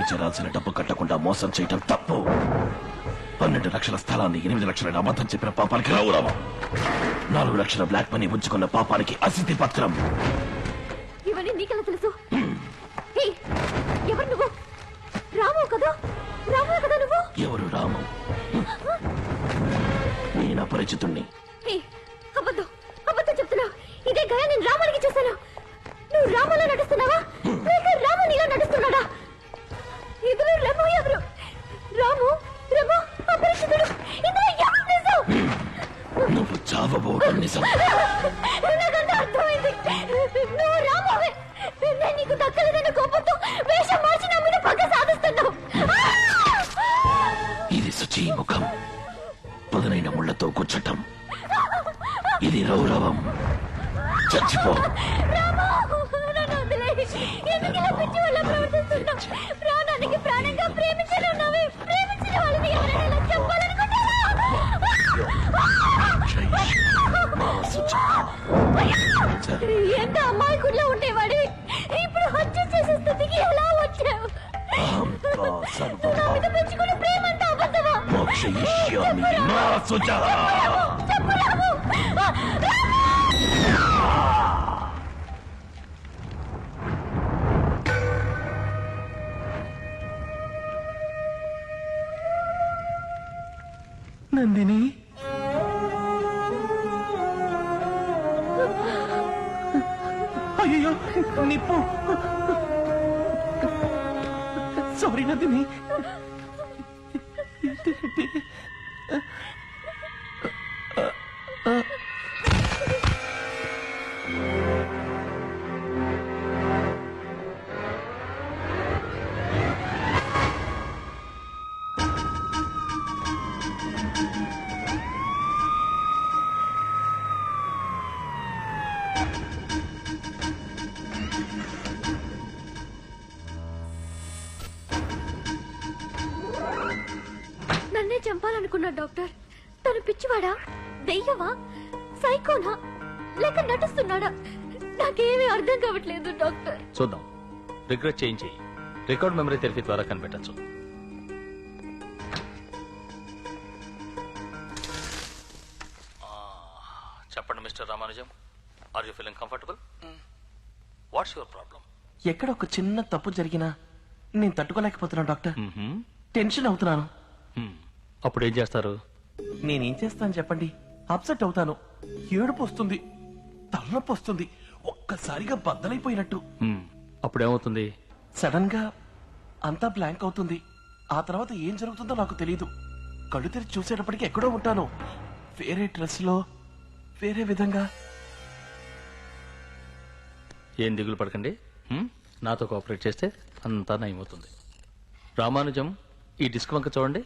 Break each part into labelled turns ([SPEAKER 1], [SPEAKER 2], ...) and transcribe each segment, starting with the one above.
[SPEAKER 1] తనకి చేరాల్సిన డబ్బు కట్టకుండా మోసం చేయటం తప్పు. పన్నెండు లక్షల స్థలాన్ని ఎనిమిది లక్షల అబద్ధం చెప్పిన పాపానికి రావు రామా. నాలుగు లక్షల బ్లాక్ మనీ ఉంచుకున్న పాపానికి అసిద్ధి పత్రం.
[SPEAKER 2] ఇవన్నీ నీకెలా తెలుసు? ఎవరు నువ్వు? రాము కదా? రాము కదా నువ్వు?
[SPEAKER 1] ఎవరు రాము? నేను అపరిచితుణ్ణి. పదునైన ముళ్ళతో కూర్చటం. ఇది రౌరవం. చచ్చిపో.
[SPEAKER 2] రామో! నన్ను వదిలేయ్. ఎందుకు అబద్ధమా
[SPEAKER 1] మోక్షయిష్యామి మా శుచ
[SPEAKER 3] నందిని? అయ్యో నిప్పు. సారీ నందిని.
[SPEAKER 2] నన్నే చంపాలనుకున్నా డాక్టర్. తను పిచ్చివాడా? దెయ్యమా? సైకోనా? లేక నటిస్తున్నాడా? నాకేమీ అర్థం కావట్లేదు డాక్టర్.
[SPEAKER 4] చూద్దాం. రిగ్రెట్ చేయించి రికార్డ్ మెమరీ థెరపీ ద్వారా కనిపెట్టచ్చు. చెప్పండి mister Ramanujam. Are you feeling comfortable what's your problem
[SPEAKER 3] ఎక్కడ ఒక చిన్న తప్పు జరిగినా నేను తట్టుకోలేకపోతున్నాను డాక్టర్. టెన్షన్ అవుతున్నాను.
[SPEAKER 4] అప్పుడు ఏం చేస్తారు?
[SPEAKER 3] నేనేం చేస్తాను చెప్పండి. అప్సెట్ అవుతాను. ఏడుపు వస్తుంది. తలనొప్పి వస్తుంది. ఒక్కసారిగా బద్దలైపోయినట్టు.
[SPEAKER 4] అప్పుడు ఏమవుతుంది
[SPEAKER 3] సడన్గా అంతా బ్లాంక్ అవుతుంది. ఆ తర్వాత ఏం జరుగుతుందో నాకు తెలియదు కళ్ళు తెరిచి చూసేటప్పటికి ఎక్కడో ఉంటాను. వేరే డ్రెస్లో వేరే విధంగా.
[SPEAKER 4] ఏం దిగులు పడకండి? నాతో కోఆపరేట్ చేస్తే అంతా నయమవుతుంది. రామానుజం ఈ డిస్క్ వంక చూడండి.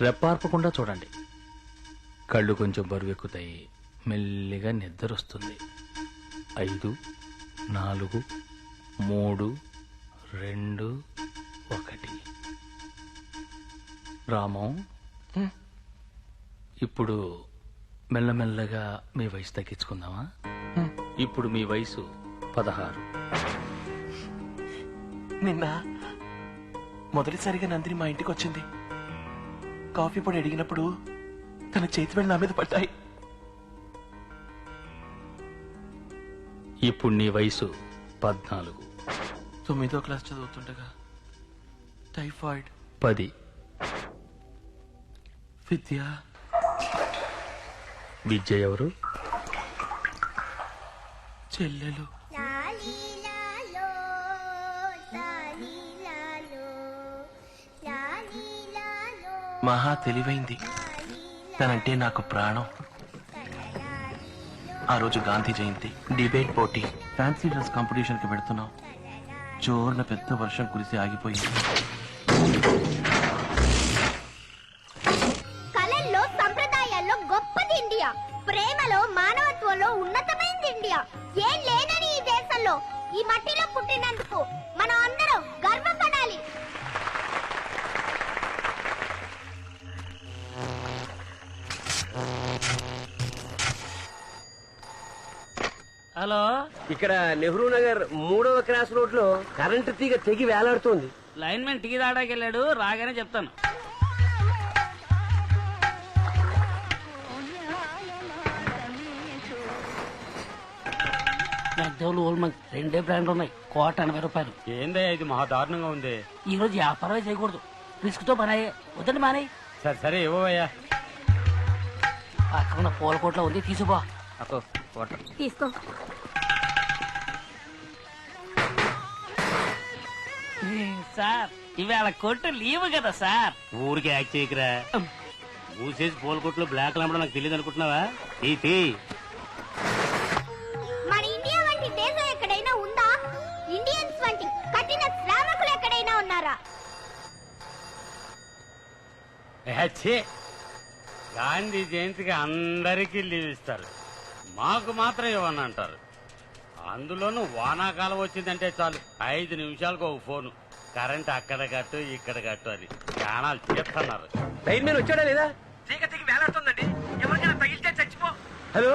[SPEAKER 4] రెప్పార్పకుండా చూడండి. కళ్ళు కొంచెం బరువెక్కుతాయి. మెల్లిగా నిద్ర వస్తుంది ఐదు నాలుగు మూడు రెండు ఒకటి. రామం. ఇప్పుడు మెల్లమెల్లగా మీ వయసు తగ్గించుకుందామా. ఇప్పుడు మీ వయసు పదహారు.
[SPEAKER 3] నిన్న మొదటిసారిగా నందిని మా ఇంటికి వచ్చింది కాఫీ పొడి అడిగినప్పుడు తన చేతి వెళ్ళి నా మీద పడ్డాయి.
[SPEAKER 4] ఇప్పుడు నీ వయసు పద్నాలుగు.
[SPEAKER 3] తొమ్మిదో క్లాస్ చదువుతుండగా టైఫాయిడ్.
[SPEAKER 4] పది.
[SPEAKER 3] విద్య.
[SPEAKER 4] విద్య ఎవరు?
[SPEAKER 3] చెల్లెలు. మహా తెలివైంది. తనంటే నాకు ప్రాణం. ఆ రోజు గాంధీ జయంతి డిబేట్ పోటీ. ఫ్యాన్సీ డ్రెస్ కాంపిటీషన్కి పెడుతున్నాం జోరున పెద్ద వర్షం కురిసి ఆగిపోయింది.
[SPEAKER 5] కళల్లో సంప్రదాయాల్లో గొప్పది ఇండియా. ప్రేమలో మానవత్వంలో ఉన్నతమైనది ఇండియా. ఏం లేదని ఈ దేశంలో. ఈ మట్టిలో పుట్టినందుకు మన
[SPEAKER 6] హలో?
[SPEAKER 7] ఇక్కడ నెహ్రూ నగర్ మూడవ క్రాస్ రోడ్లో కరెంటు తీగ తెగి వేలాడుతోంది.
[SPEAKER 6] లైన్ మ్యాన్ టీ తాడాకి వెళ్ళాడు రాగానే చెప్తాను. పెద్దోళ్ళు ఓల్మంగ్ రెండే బ్రాండ్లు ఉన్నాయి. కోట ఎనభై రూపాయలు.
[SPEAKER 7] ఏందే ఇది మహా దారుణంగా ఉంది?
[SPEAKER 6] ఈ రోజు వ్యాపారమే చేయకూడదు. రిస్క్తో పని అయ్యే వద్దండి మానే.
[SPEAKER 7] సరే సరే ఇవ్వయ్యా
[SPEAKER 6] అక్కడ పూల కోట్లో ఉంది. తీసుకుపో
[SPEAKER 7] అక్కో కోట.
[SPEAKER 2] తీసుకో.
[SPEAKER 6] సార్ ఇవాళ కొట్టు లీవ్ కదా సార్.
[SPEAKER 7] ఊరికి యాక్ట్ చేయకరా. మూసేసి పూల కొట్లు బ్లాక్ అమ్మడం నాకు తెలియదు అనుకుంటున్నావా? తీ తీ.
[SPEAKER 5] మన ఇండియా వంటి దేశం ఎక్కడైనా ఉందా? ఇండియన్స్ వంటి కఠిన శ్రామికులు ఎక్కడైనా ఉన్నారా?
[SPEAKER 7] ఛే! గాంధీ జయంతికి అందరికీ లీవ్ ఇస్తారు. మాకు మాత్రం ఇవ్వని అంటారు అందులోనూ వానాకాలం వచ్చిందంటే చాలు. ఐదు నిమిషాలకు ఒక ఫోను. కరెంట్ అక్కడ కట్టు ఇక్కడ కట్టు అని ప్రాణాలు చేస్తున్నారు లైన్ మీద వచ్చాడా లేదా? తీగ తీగ వేలాడుతుందండి. ఎవరికైనా తగిలితే చచ్చిపో. హలో?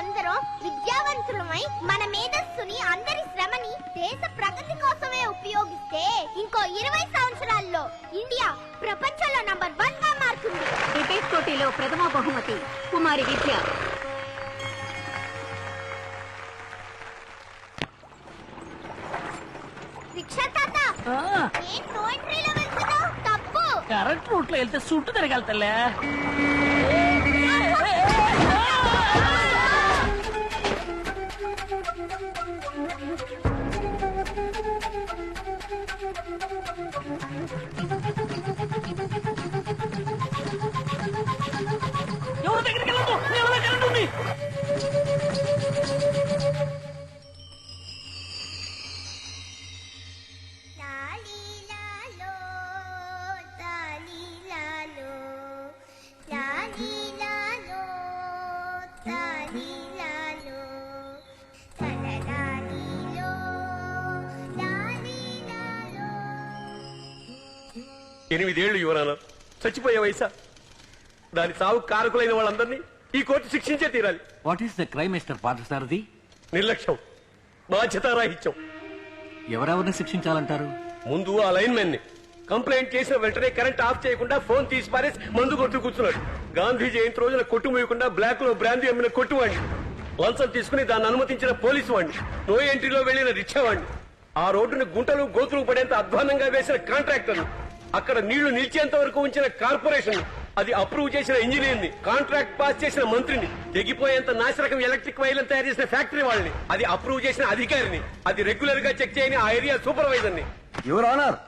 [SPEAKER 5] యువరక్తాలైన మనం అందరం విద్యావంతులమై మన మేధస్సుని అందరి శ్రమని దేశ ప్రగతి కోసమే ఉపయోగిస్తే ఇంకో ఇరవై సంవత్సరాల్లో ఇండియా ప్రపంచంలో నంబర్ వన్గా మారుతుంది.
[SPEAKER 2] డిబేట్ పోటీలో ప్రథమ బహుమతి కుమారి విద్య.
[SPEAKER 6] కరెంట్ రూట్లో వెళ్తే చుట్టూ తిరగలుతలే
[SPEAKER 7] ఎనిమిదేళ్ళు యువరాన చచ్చిపోయే వయసా? దాని సాగు కారకులైన వాళ్ళందరినీ ఈ కోర్టు శిక్షించే తీరాలి.
[SPEAKER 8] What is the crime mister Parthasarathy
[SPEAKER 7] నిర్లక్ష్యం. బాధ్యతారాహిత్యం.
[SPEAKER 8] ఎవరెవరిని శిక్షించాలంటారు?
[SPEAKER 7] ముందు ఆ లైన్ మెన్ని కంప్లైంట్ చేసిన వెంటనే కరెంట్ ఆఫ్ చేయకుండా ఫోన్ తీసి పారేసి మందు కొట్టు కూర్చున్నాడు. గాంధీ జయంతి రోజున కొట్టు మూయకుండా బ్లాక్లో బ్రాందీ అమ్మిన కొట్టువాడిని లంచం తీసుకుని దాన్ని అనుమతించిన పోలీసు వాడిని నో ఎంట్రీలో వెళ్ళిన రిక్షా వాడిని ఆ రోడ్డును గుంటలు గోతులు పడేంత అధ్వానంగా వేసిన కాంట్రాక్టర్ అక్కడ నీళ్ళు నిలిచేంత వరకు ఉంచిన కార్పొరేషన్ అది అప్రూవ్ చేసిన ఇంజనీర్ని కాంట్రాక్ట్ పాస్ చేసిన మంత్రిని తెగిపోయేంత నాశరకం ఎలక్ట్రిక్ వైర్లను తయారు చేసిన ఫ్యాక్టరీ వాళ్ళని అది అప్రూవ్ చేసిన అధికారిని అది రెగ్యులర్గా చెక్ చేయని ఆ ఏరియా సూపర్వైజర్ని
[SPEAKER 9] యువర్ ఆనర్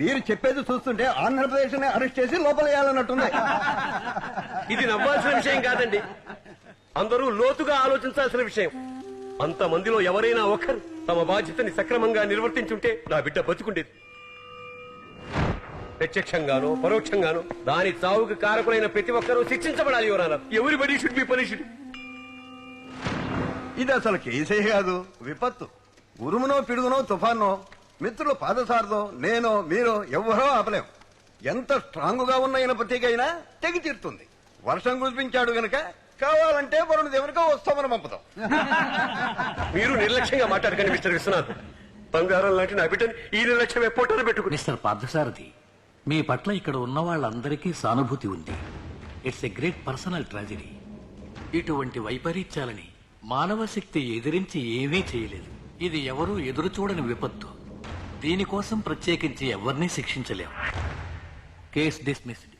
[SPEAKER 9] వీరు చెప్పేది చూస్తుంటే ఆంధ్రప్రదేశ్ని అరెస్ట్ చేసి లోపలేయాలన్నట్టుంది.
[SPEAKER 7] ఇది నవ్వాల్సిన విషయం కాదండి. అందరూ లోతుగా ఆలోచించాల్సిన విషయం. అంత మందిలో ఎవరైనా ఒకరు తమ బాధ్యతని సక్రమంగా నిర్వర్తించుంటే నా బిడ్డ బతుకుండేది. ప్రత్యక్షంగానో పరోక్షంగానో దాని చావుకు కారకులైన ప్రతి ఒక్కరూ శిక్షించబడాలి ఎవరి బడి షుడ్ బి పనిషుడ్
[SPEAKER 9] ఇది అసలు కేసే కాదు విపత్తు. ఉరుమునో పిడుగునో తుఫానో మిత్రులు పాదసారదో నేనో మీరో ఎవ్వరో ఆపలేం. ఎంత స్ట్రాంగ్గా ఉన్న ఇనపతికైనా తెగి తీరుతుంది. వర్షం కురిపించాడు గనక కావాలంటే వరుణ దేవునికో వస్తామని పంపుతాం.
[SPEAKER 7] మీరు నిర్లక్ష్యంగా మాట్లాడకండి మిస్టర్ విశ్వనాథ్. బంగారం లాంటి నా బిడ్డని ఈ నిర్లక్ష్యం ఎప్పుడో పెట్టుకుని
[SPEAKER 8] మిస్టర్ పార్థసారథి మీ పట్ల ఇక్కడ ఉన్న వాళ్ళందరికీ సానుభూతి ఉంది. It's a great personal tragedy ఇటువంటి వైపరీత్యాలని మానవ శక్తి ఎదిరించి ఏమీ చేయలేదు. ఇది ఎవరూ ఎదురు చూడని విపత్తు. దీనికోసం ప్రత్యేకించి ఎవరినీ శిక్షించలేం. కేస్ డిస్మిస్డ్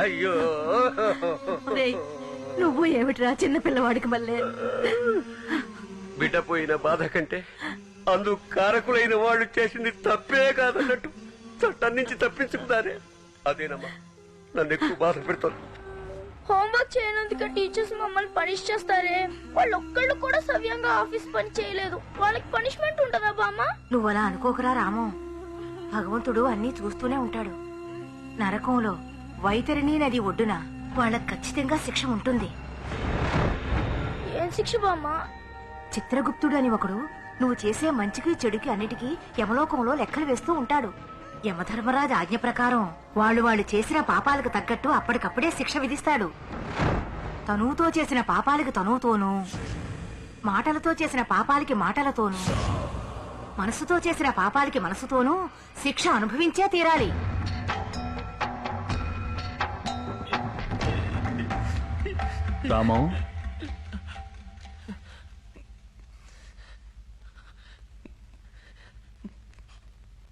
[SPEAKER 7] అయ్యో.
[SPEAKER 2] నువ్వు ఏమిట్రా చిన్న పిల్లవాడికి మళ్ళీ?
[SPEAKER 7] బిడ్డ పోయిన బాధ కంటే అందుకు కారకులైన వాళ్ళు చేసింది తప్పే కాదన్నట్టు చట్టం నుంచి తప్పించుకున్నారే. అదేనమ్మా నన్ను ఎక్కువ బాధ పెడుతోంది
[SPEAKER 2] హోంవర్క్ చేయనందుకు టీచర్స్ మమ్మల్ని పనిష్ చేస్తారే? వాళ్ళు ఒక్కళ్ళు కూడా సవ్యంగా ఆఫీస్ పని చేయలేదు. వాళ్ళకి పనిష్మెంట్ ఉంటుందా బామ్మ?
[SPEAKER 10] నువ్వు అలా అనుకోకరా రాము. భగవంతుడు అన్నీ చూస్తూనే ఉంటాడు. నరకంలో వైతరిణి నది ఒడ్డున వాళ్ళకి ఖచ్చితంగా శిక్ష ఉంటుంది.
[SPEAKER 2] ఏం శిక్ష బామ్మ?
[SPEAKER 10] చిత్రగుప్తుడు అని ఒకడు నువ్వు చేసే మంచికి చెడుకి అన్నిటికీ యమలోకంలో లెక్కలు వేస్తూ ఉంటాడు. యమధర్మరాజు ఆజ్ఞ ప్రకారం వాళ్ళు వాళ్ళు చేసిన పాపాలకు తగ్గట్టు అప్పటికప్పుడే శిక్ష విధిస్తాడు. తనువుతో చేసిన పాపాలకి తనువుతోనూ మాటలతో చేసిన పాపాలకి మాటలతోనూ మనసుతో చేసిన పాపాలకి మనసుతోనూ శిక్ష అనుభవించే తీరాలి.
[SPEAKER 4] రామం.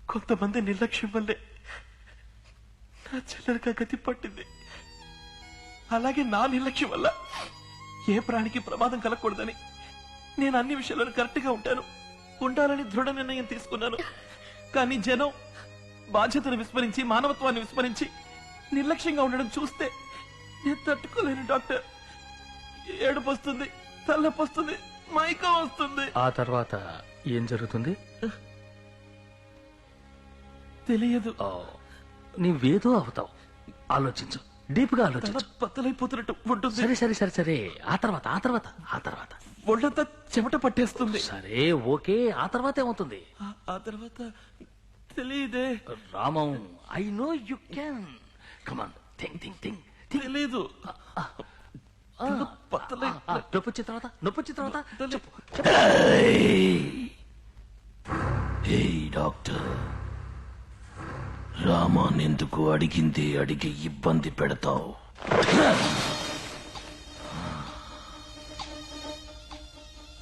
[SPEAKER 3] కొంతమంది నిర్లక్ష్యం వల్లే నా చెల్లెలకు గతి పట్టింది. అలాగే నా నిర్లక్ష్యం వల్ల ఏ ప్రాణికి ప్రమాదం కలగకూడదని నేను అన్ని విషయాలను కరెక్ట్గా ఉంటాను. ఉండాలని దృఢ నిర్ణయం తీసుకున్నాను. కానీ జనం బాధ్యతను విస్మరించి మానవత్వాన్ని విస్మరించి నిర్లక్ష్యంగా ఉండడం చూస్తే నేను తట్టుకోలేను డాక్టర్. ఏడుపు వస్తుంది తలనొప్పి వస్తుంది మైకం వస్తుంది.
[SPEAKER 4] ఆ తర్వాత ఏం జరుగుతుంది?
[SPEAKER 3] తెలియదు.
[SPEAKER 4] నీవేదో అవుతావు. ఆలోచించు
[SPEAKER 3] డీప్గా
[SPEAKER 4] ఆలోచించు
[SPEAKER 3] బద్దలైపోతున్నట్టు ఉంటుంది.
[SPEAKER 4] సరే సరే సరే సరే. ఆ తర్వాత ఆ తర్వాత ఆ తర్వాత.
[SPEAKER 3] ఒళ్ళంతా చెమట పట్టేస్తుంది.
[SPEAKER 4] సరే ఓకే. ఆ తర్వాత ఏమవుతుంది?
[SPEAKER 3] ఆ- తర్వాత తెలియదే.
[SPEAKER 4] Ramam I know you can come on think think think
[SPEAKER 3] తెలీదు బద్దలై
[SPEAKER 4] నొప్పి వచ్చిన తర్వాత నొప్పి వచ్చిన తర్వాత
[SPEAKER 1] డాక్టర్. రామానెందుకు అడిగింది అడిగి ఇబ్బంది పెడతావు?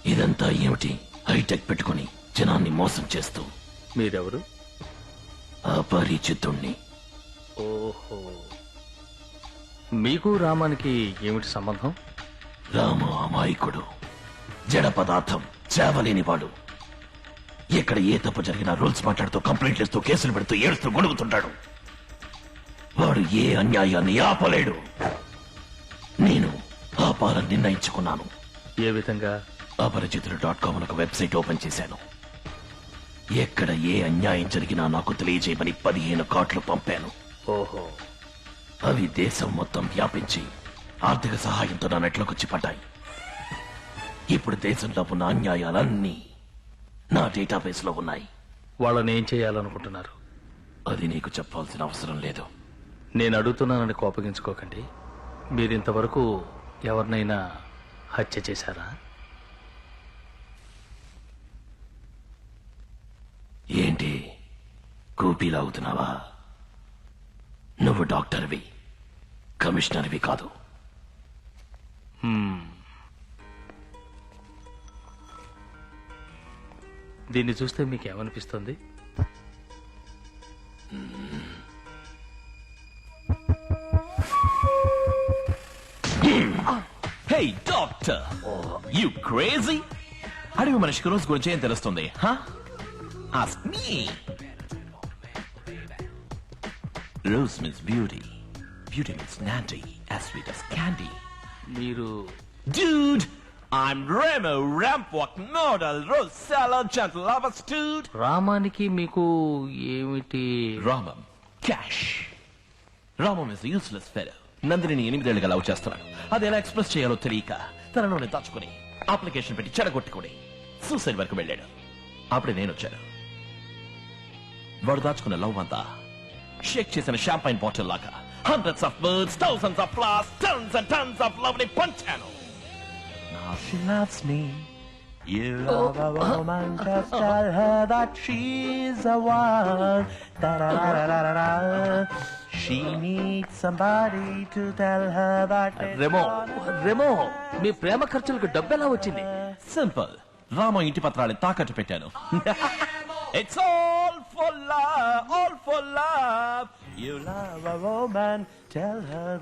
[SPEAKER 1] ఇదంతా ఏమిటి? హైటెక్ పెట్టుకుని జనాన్ని మోసం చేస్తూ.
[SPEAKER 4] మీరెవరు?
[SPEAKER 1] అపరిచితుణ్ణి.
[SPEAKER 4] ఓహో. మీకు రామానికి ఏమిటి సంబంధం?
[SPEAKER 1] రామ అమాయకుడు. జడ పదార్థం చేవలేని వాడు. ఎక్కడ ఏ తప్పు జరిగినా రూల్స్ మాట్లాడుతూ కంప్లైంట్లు ఇస్తూ కేసులు పెడుతూ ఏడుస్తూ గొడుగుతుంటాడు వాడు ఏ అన్యాయాన్ని ఆపలేడు. నేను ఆపాలని నిర్ణయించుకున్నాను.
[SPEAKER 4] ఏ విధంగా?
[SPEAKER 1] అపరిచితులు డాట్ కామ్ ఒక వెబ్సైట్ ఓపెన్ చేశాను. ఎక్కడ ఏ అన్యాయం జరిగినా నాకు తెలియజేయమని పదిహేను కార్డులు పంపాను.
[SPEAKER 4] ఓహో.
[SPEAKER 1] అవి దేశం మొత్తం వ్యాపించి ఆర్థిక సహాయంతో నా నెట్లోకి పడ్డాయి. ఇప్పుడు దేశంలో ఉన్న అన్యాయాలన్నీ నా డేటాబేస్లో ఉన్నాయి.
[SPEAKER 4] వాళ్ళని ఏం చేయాలనుకుంటున్నారు?
[SPEAKER 1] అది నీకు చెప్పాల్సిన అవసరం లేదు.
[SPEAKER 4] నేను అడుగుతున్నానని కోపగించుకోకండి. మీరింతవరకు ఎవరినైనా హత్య చేశారా?
[SPEAKER 1] ఏంటి? కూపీలాగుతున్నావా నువ్వు డాక్టర్వి కమిషనర్వి కాదు.
[SPEAKER 4] దీన్ని చూస్తే మీకు ఏమనిపిస్తుంది
[SPEAKER 1] హే డాక్టర్ యు క్రేజీ అడవి మనిషికి రోజు గురించి ఏం తెలుస్తుంది ask me rose means beauty beauty means naughty as sweet as candy.
[SPEAKER 4] మీరు
[SPEAKER 1] dude I'm Remo Rampwalk Nodal Rose Salad Gentle Lovers dude.
[SPEAKER 4] రామానికి మీకు ఏమిటి?
[SPEAKER 1] Ramam cash Ramam is useless fellow Nandini ఎనిమిదేళ్ళుగా love చేస్తున్నాడు. అది ఎలా ఎక్స్ప్రెస్ చేయాలో తెలియక తనలోనే దాచుకుని అప్లికేషన్ పెట్టి చెడగొట్టుకుని సూసైడ్ వరకు వెళ్ళాడు. అప్పుడే నేను వచ్చాను. వాడు దాచుకున్న లవ్ అంతా షేక్ చేసిన షాంపైన్ బాటిల్ లాగా hundreds of birds thousands of flowers tons and tons of లవ్ని పంచాను Now she loves me. You love a woman, just tell her that she's the one. Da-da-da-da-da-da. She needs somebody to tell her that. it's
[SPEAKER 4] Remo Remo మీ ప్రేమ ఖర్చులకు డబ్బు ఎలా వచ్చింది
[SPEAKER 1] simple Rama ఇంటి పత్రాలు తాకట్టు పెట్టాను it's all for love, all for love. You love a woman, tell her.